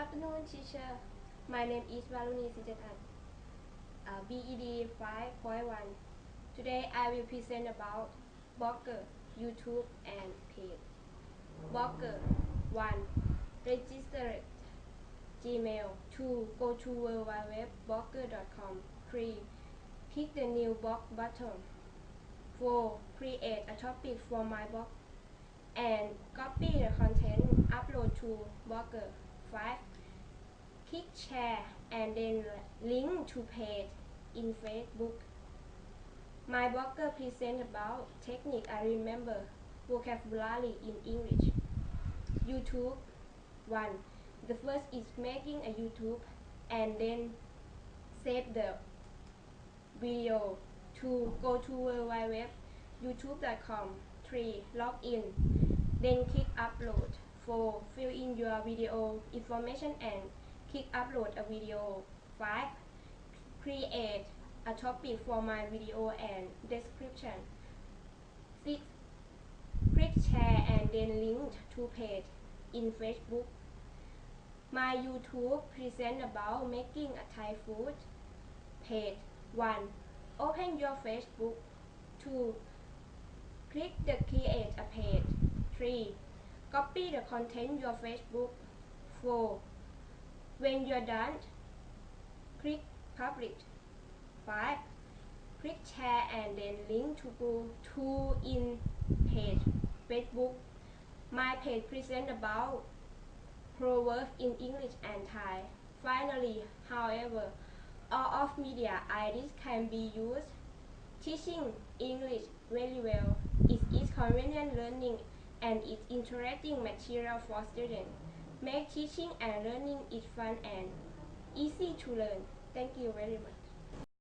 afternoon, teacher. My name is Varuni Sijatan, uh, BED 5.1. Today I will present about Blogger, YouTube, and page. Blogger 1. Register Gmail 2. Go to www.blogger.com 3. Click the new blog button 4. Create a topic for my blog and copy the content upload to Blogger 5. Click share and then link to page in Facebook. My blogger present about technique I remember vocabulary in English. YouTube 1. The first is making a YouTube and then save the video to Go to the web YouTube.com. 3. Log in then click upload 4. Fill in your video information and click upload a video file, Create a topic for my video and description 6. Click share and then link to page in Facebook my YouTube present about making a Thai food page 1. Open your Facebook 2. Click the create a page 3. Copy the content your Facebook 4. When you're done, click publish 5. Click share and then link to go to in page Facebook. My page present about proverbs in English and Thai. Finally, however, all of media ideas can be used. Teaching English very well. It is convenient learning and it's interesting material for students. Make teaching and learning it fun and easy to learn. Thank you very much.